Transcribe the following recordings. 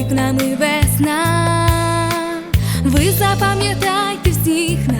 вікнами весна, ви запам'ятайте всіх нас.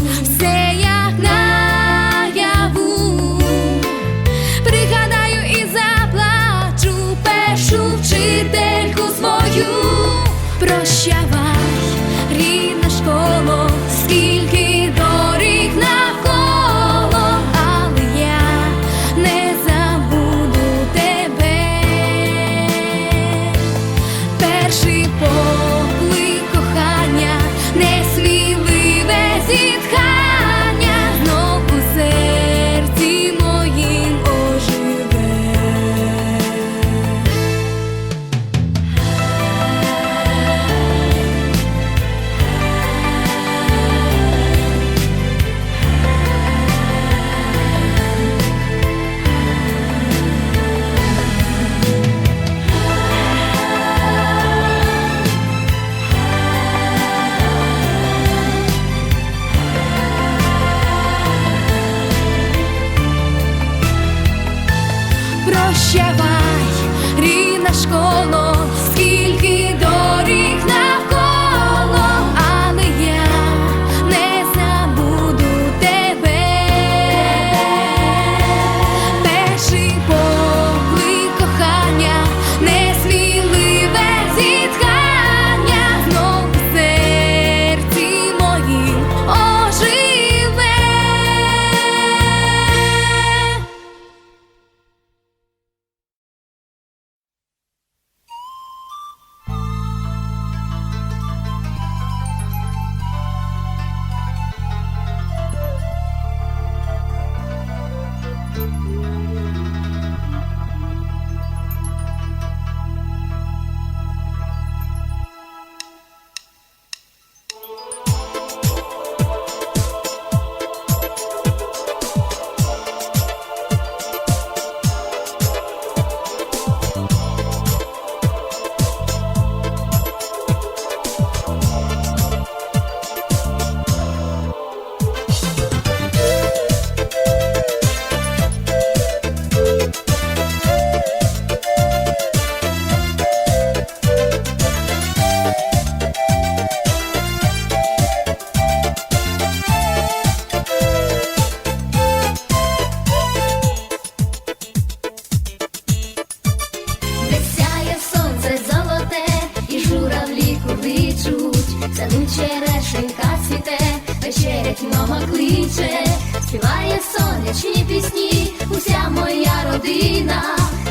черешенька світе, вечерять мама кличе, співає сонячні пісні, уся моя родина,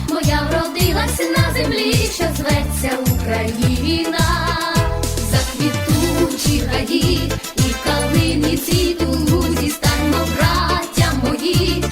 моя вродилась на землі, що зветься Україна, заквітучі раді і калині цвітуть, зістаньмо браття мої.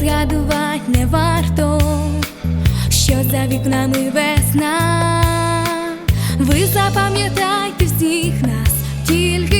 згадувать не варто, що за вікнами весна, ви запам'ятайте всіх нас тільки.